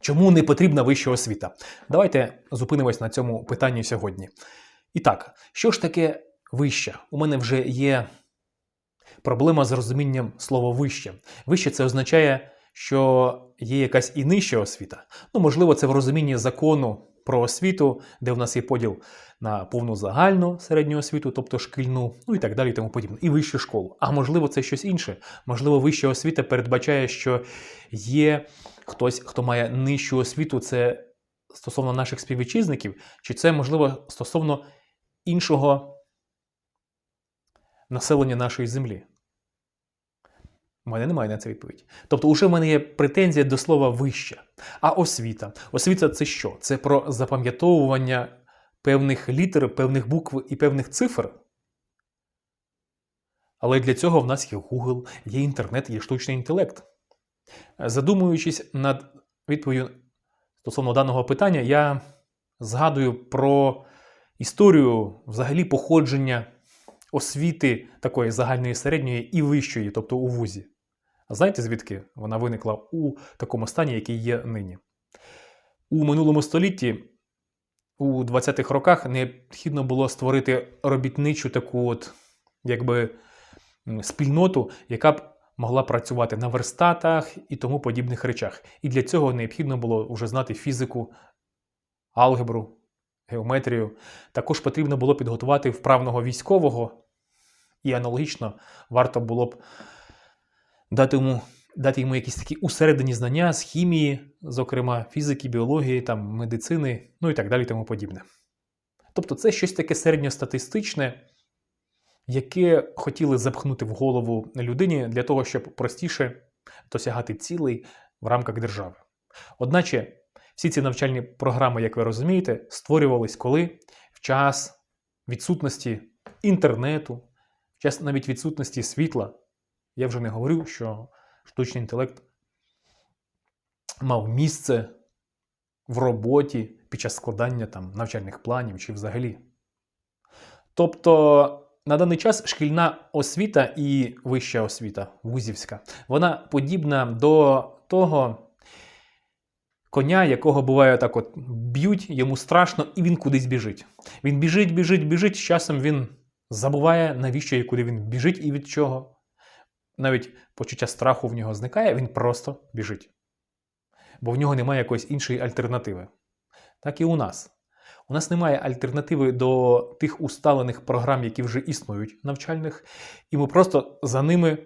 Чому не потрібна вища освіта? Давайте зупинимось на цьому питанні сьогодні. І так, що ж таке вища? У мене вже є проблема з розумінням слова вище. Вище це означає, що є якась і нижча освіта. Ну, можливо, це в розумінні закону про освіту, де в нас є поділ на повну загальну середню освіту, тобто шкільну, ну і так далі, тому подібне, і вищу школу. А можливо, це щось інше. Можливо, вища освіта передбачає, що є хтось, хто має нижчу освіту, це стосовно наших співвітчизників, чи це можливо стосовно іншого населення нашої землі. У мене немає на це відповідь. Тобто, уже в мене є претензія до слова вища. А освіта. Освіта це що? Це про запам'ятовування певних літер, певних букв і певних цифр. Але для цього в нас є Google, є інтернет, є штучний інтелект. Задумуючись над відповіддю стосовно даного питання, я згадую про історію взагалі походження освіти такої загальної середньої і вищої, тобто у вузі. А знаєте, звідки вона виникла у такому стані, який є нині? У минулому столітті, у 20-х роках, необхідно було створити робітничу таку от, якби, спільноту, яка б могла працювати на верстатах і тому подібних речах. І для цього необхідно було вже знати фізику, алгебру, геометрію. Також потрібно було підготувати вправного військового, і аналогічно варто було б дати йому, дати йому якісь такі усередині знання з хімії, зокрема фізики, біології, там, медицини, ну і так далі, тому подібне. Тобто це щось таке середньостатистичне, яке хотіли запхнути в голову людині для того, щоб простіше досягати цілей в рамках держави. Одначе всі ці навчальні програми, як ви розумієте, створювались коли в час відсутності інтернету, в час навіть відсутності світла. Я вже не говорю, що штучний інтелект мав місце в роботі під час складання там, навчальних планів чи взагалі. Тобто на даний час шкільна освіта і вища освіта, вузівська, вона подібна до того коня, якого буває так: от б'ють, йому страшно, і він кудись біжить. Він біжить, біжить, біжить. З часом він забуває, навіщо і куди він біжить і від чого. Навіть почуття страху в нього зникає, він просто біжить. Бо в нього немає якоїсь іншої альтернативи. Так і у нас. У нас немає альтернативи до тих усталених програм, які вже існують навчальних, і ми просто за ними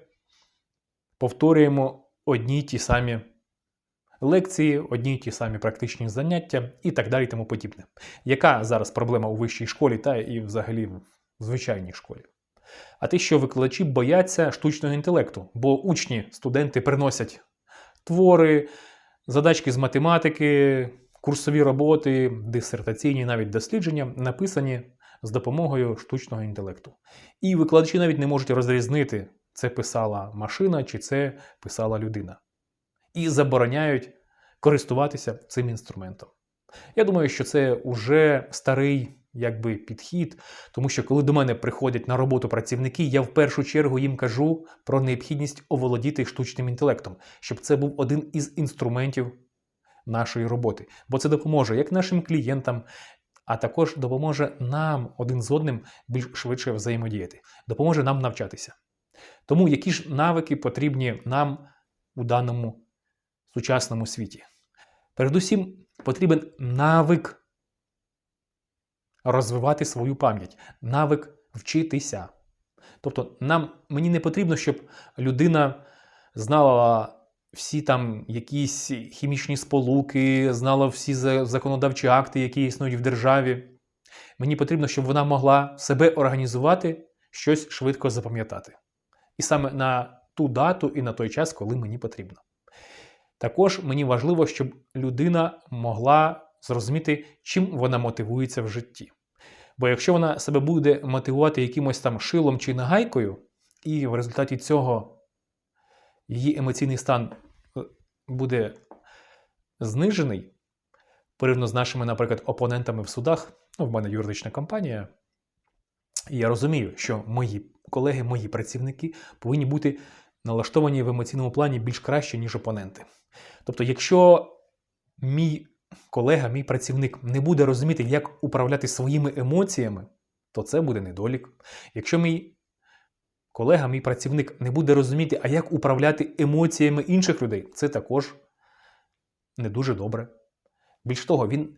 повторюємо одні й ті самі лекції, одні й ті самі практичні заняття і так далі, тому подібне. Яка зараз проблема у вищій школі та і взагалі в звичайній школі? А те, що викладачі бояться штучного інтелекту, бо учні, студенти приносять твори, задачки з математики, курсові роботи, дисертаційні навіть дослідження, написані з допомогою штучного інтелекту. І викладачі навіть не можуть розрізнити, це писала машина чи це писала людина. І забороняють користуватися цим інструментом. Я думаю, що це уже старий якби, підхід, тому що коли до мене приходять на роботу працівники, я в першу чергу їм кажу про необхідність оволодіти штучним інтелектом, щоб це був один із інструментів нашої роботи. Бо це допоможе як нашим клієнтам, а також допоможе нам один з одним більш швидше взаємодіяти, допоможе нам навчатися. Тому які ж навики потрібні нам у даному сучасному світі? Передусім, потрібен навик розвивати свою пам'ять, навик вчитися. Тобто, нам, мені не потрібно, щоб людина знала всі там якісь хімічні сполуки, знала всі законодавчі акти, які існують в державі. Мені потрібно, щоб вона могла себе організувати, щось швидко запам'ятати. І саме на ту дату і на той час, коли мені потрібно. Також мені важливо, щоб людина могла зрозуміти, чим вона мотивується в житті. Бо якщо вона себе буде мотивувати якимось там шилом чи нагайкою, і в результаті цього її емоційний стан буде знижений, порівняно з нашими, наприклад, опонентами в судах, ну, в мене юридична компанія, і я розумію, що мої колеги, мої працівники повинні бути налаштовані в емоційному плані більш краще, ніж опоненти. Тобто, якщо мій колега, мій працівник не буде розуміти, як управляти своїми емоціями, то це буде недолік. Якщо мій колега, мій працівник не буде розуміти, а як управляти емоціями інших людей, це також не дуже добре. Більш того, він,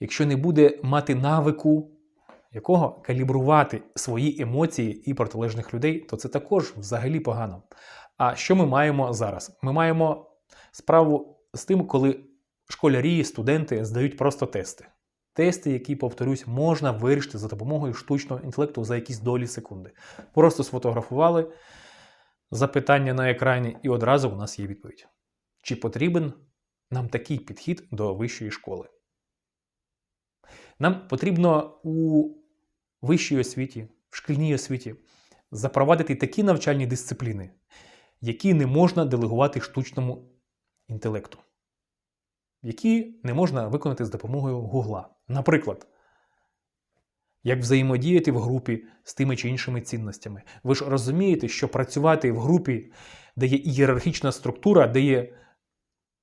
якщо не буде мати навику якого калібрувати свої емоції і протилежних людей, то це також взагалі погано. А що ми маємо зараз? Ми маємо справу з тим, коли школярі, студенти здають просто тести. Тести, які, повторюсь, можна вирішити за допомогою штучного інтелекту за якісь долі секунди. Просто сфотографували запитання на екрані, і одразу у нас є відповідь. Чи потрібен нам такий підхід до вищої школи? Нам потрібно у вищій освіті, в шкільній освіті запровадити такі навчальні дисципліни, які не можна делегувати штучному інтелекту, які не можна виконати з допомогою Гугла. Наприклад, як взаємодіяти в групі з тими чи іншими цінностями. Ви ж розумієте, що працювати в групі, де є ієрархічна структура, де є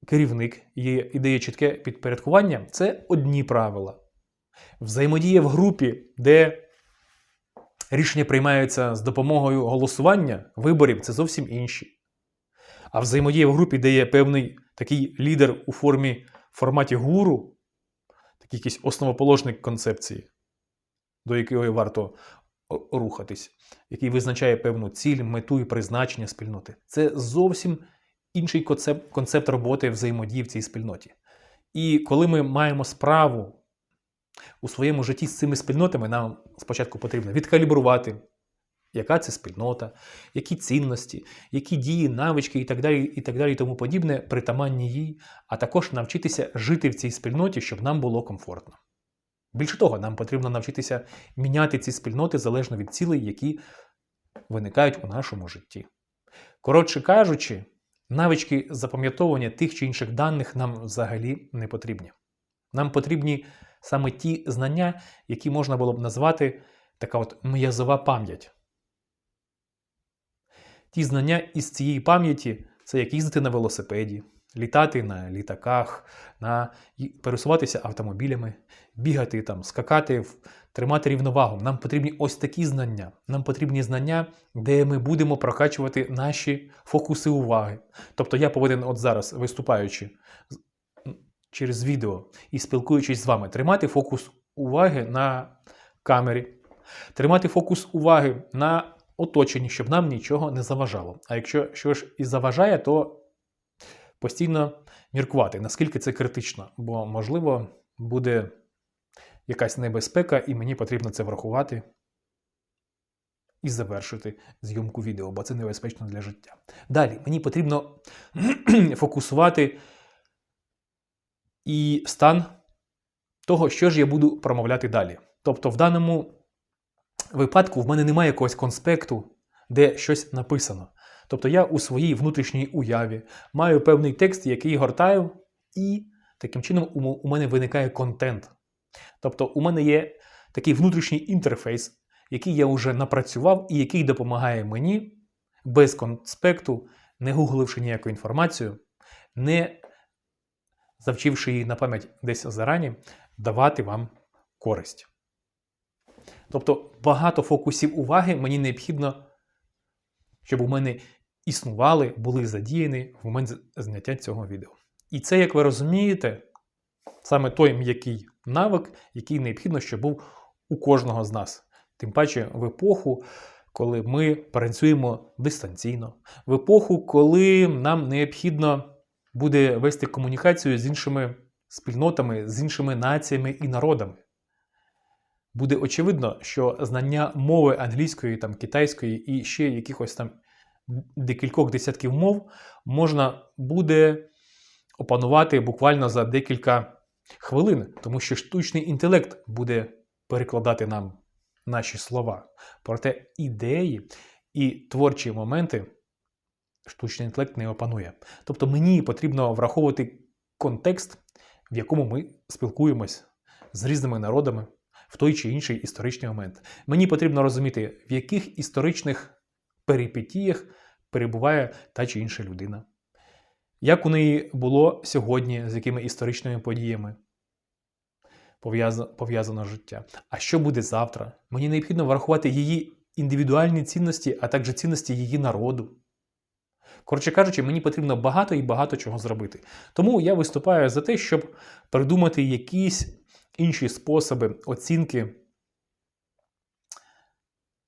керівник, є, і де є чітке підпорядкування, це одні правила. Взаємодія в групі, де рішення приймаються з допомогою голосування, виборів це зовсім інші. А взаємодія в групі, де є певний такий лідер у формі форматі гуру, такий якийсь основоположник концепції, до якої варто рухатись, який визначає певну ціль, мету і призначення спільноти. Це зовсім інший концепт, концепт роботи взаємодії в цій спільноті. І коли ми маємо справу у своєму житті з цими спільнотами нам спочатку потрібно відкалібрувати, яка це спільнота, які цінності, які дії, навички і так далі, і так далі, і тому подібне, притаманні їй, а також навчитися жити в цій спільноті, щоб нам було комфортно. Більше того, нам потрібно навчитися міняти ці спільноти залежно від цілей, які виникають у нашому житті. Коротше кажучи, навички запам'ятовування тих чи інших даних нам взагалі не потрібні. Нам потрібні саме ті знання, які можна було б назвати така от м'язова пам'ять. Ті знання із цієї пам'яті це як їздити на велосипеді, літати на літаках, на... пересуватися автомобілями, бігати, там, скакати, тримати рівновагу. Нам потрібні ось такі знання. Нам потрібні знання, де ми будемо прокачувати наші фокуси уваги. Тобто я повинен от зараз, виступаючи через відео і спілкуючись з вами, тримати фокус уваги на камері, тримати фокус уваги на оточенні, щоб нам нічого не заважало. А якщо щось і заважає, то постійно міркувати, наскільки це критично, бо, можливо, буде якась небезпека, і мені потрібно це врахувати. І завершити зйомку відео, бо це небезпечно для життя. Далі мені потрібно фокусувати і стан того, що ж я буду промовляти далі. Тобто, в даному випадку в мене немає якогось конспекту, де щось написано. Тобто я у своїй внутрішній уяві маю певний текст, який гортаю, і таким чином у мене виникає контент. Тобто, у мене є такий внутрішній інтерфейс, який я вже напрацював і який допомагає мені без конспекту, не гугливши ніяку інформацію, не завчивши її на пам'ять десь зарані, давати вам користь. Тобто багато фокусів уваги мені необхідно, щоб у мене існували, були задіяні в момент зняття цього відео. І це, як ви розумієте, саме той м'який навик, який необхідно, щоб був у кожного з нас. Тим паче в епоху, коли ми працюємо дистанційно, в епоху, коли нам необхідно буде вести комунікацію з іншими спільнотами, з іншими націями і народами. Буде очевидно, що знання мови англійської, там, китайської і ще якихось там декількох десятків мов можна буде опанувати буквально за декілька хвилин, тому що штучний інтелект буде перекладати нам наші слова. Проте ідеї і творчі моменти штучний інтелект не опанує. Тобто мені потрібно враховувати контекст, в якому ми спілкуємось з різними народами в той чи інший історичний момент. Мені потрібно розуміти, в яких історичних перипетіях перебуває та чи інша людина. Як у неї було сьогодні, з якими історичними подіями пов'яза- пов'язано життя? А що буде завтра? Мені необхідно врахувати її індивідуальні цінності, а також цінності її народу. Коротше кажучи, мені потрібно багато і багато чого зробити. Тому я виступаю за те, щоб придумати якісь інші способи оцінки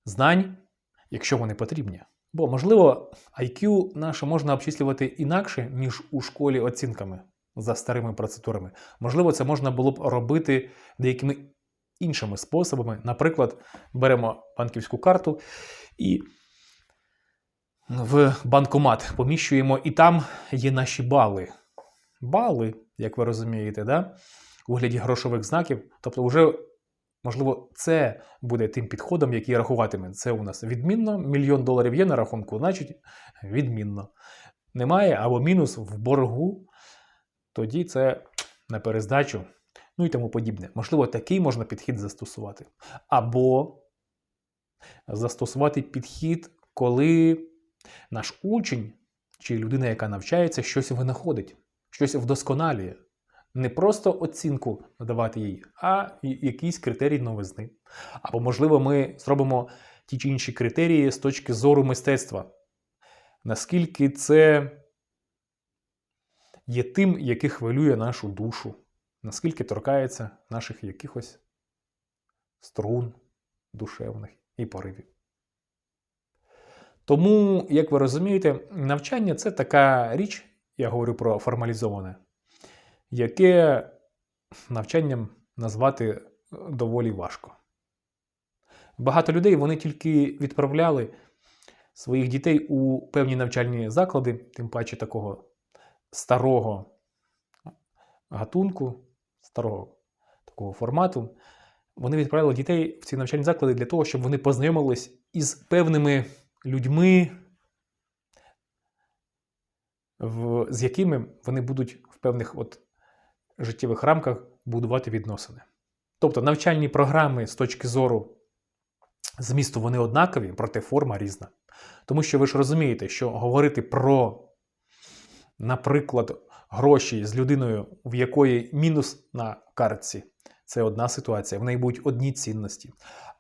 знань, якщо вони потрібні. Бо, можливо, IQ наше можна обчислювати інакше, ніж у школі оцінками за старими процедурами. Можливо, це можна було б робити деякими іншими способами. Наприклад, беремо банківську карту і в банкомат поміщуємо, і там є наші бали. Бали, як ви розумієте, да? У вигляді грошових знаків. Тобто, вже, можливо, це буде тим підходом, який рахуватиме. Це у нас відмінно, мільйон доларів є на рахунку, значить відмінно. Немає або мінус в боргу, тоді це на перездачу, ну і тому подібне. Можливо, такий можна підхід застосувати. Або застосувати підхід, коли наш учень чи людина, яка навчається, щось винаходить, щось вдосконалює. Не просто оцінку надавати їй, а якийсь критерій новизни. Або, можливо, ми зробимо ті чи інші критерії з точки зору мистецтва. Наскільки це є тим, яке хвилює нашу душу, наскільки торкається наших якихось струн душевних і поривів. Тому, як ви розумієте, навчання це така річ, я говорю про формалізоване, яке навчанням назвати доволі важко. Багато людей вони тільки відправляли своїх дітей у певні навчальні заклади, тим паче такого старого гатунку, старого такого формату. Вони відправляли дітей в ці навчальні заклади для того, щоб вони познайомились із певними людьми, з якими вони будуть в певних от життєвих рамках будувати відносини. Тобто навчальні програми з точки зору змісту вони однакові, проте форма різна. Тому що ви ж розумієте, що говорити про, наприклад, гроші з людиною, в якої мінус на картці, це одна ситуація, в неї будуть одні цінності.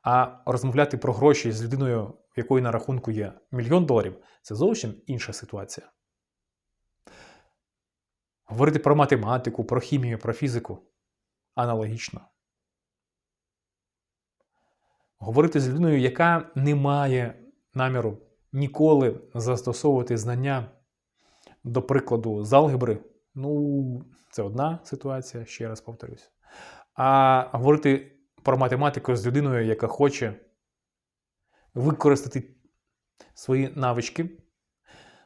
А розмовляти про гроші з людиною, в якої на рахунку є мільйон доларів, це зовсім інша ситуація. Говорити про математику, про хімію, про фізику аналогічно. Говорити з людиною, яка не має наміру ніколи застосовувати знання, до прикладу, з алгебри, ну, це одна ситуація, ще раз повторюсь. А говорити про математику з людиною, яка хоче використати свої навички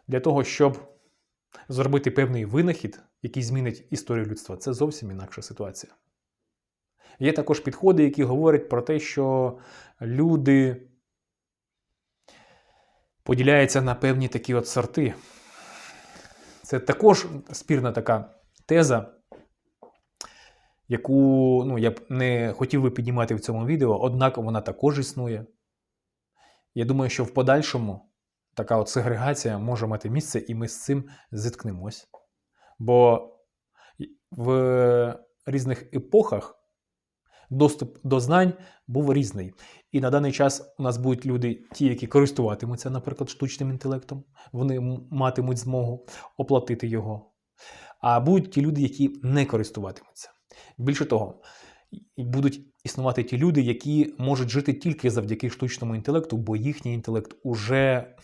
для того, щоб зробити певний винахід, який змінить історію людства, це зовсім інакша ситуація. Є також підходи, які говорять про те, що люди поділяються на певні такі от сорти. Це також спірна така теза, яку ну, я б не хотів би піднімати в цьому відео, однак вона також існує. Я думаю, що в подальшому така от сегрегація може мати місце, і ми з цим зіткнемось. Бо в різних епохах доступ до знань був різний. І на даний час у нас будуть люди, ті, які користуватимуться, наприклад, штучним інтелектом, вони матимуть змогу оплатити його. А будуть ті люди, які не користуватимуться. Більше того, будуть існувати ті люди, які можуть жити тільки завдяки штучному інтелекту, бо їхній інтелект уже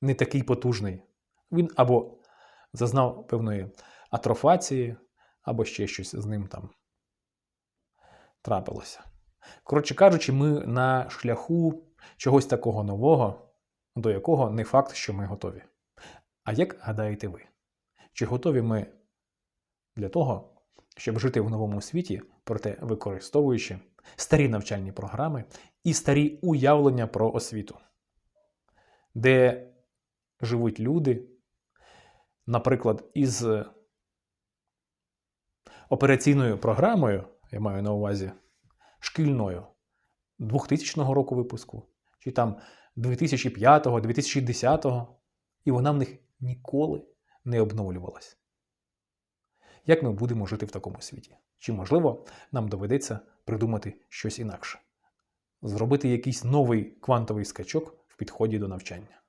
не такий потужний. Він або зазнав певної атрофації, або ще щось з ним там трапилося. Коротше кажучи, ми на шляху чогось такого нового, до якого не факт, що ми готові. А як гадаєте ви? Чи готові ми для того, щоб жити в новому світі, проте використовуючи старі навчальні програми і старі уявлення про освіту, де живуть люди, наприклад, із операційною програмою, я маю на увазі шкільною 2000 року випуску, чи там 2005, 2010, і вона в них ніколи не обновлювалась. Як ми будемо жити в такому світі? Чи можливо нам доведеться придумати щось інакше? Зробити якийсь новий квантовий скачок в підході до навчання?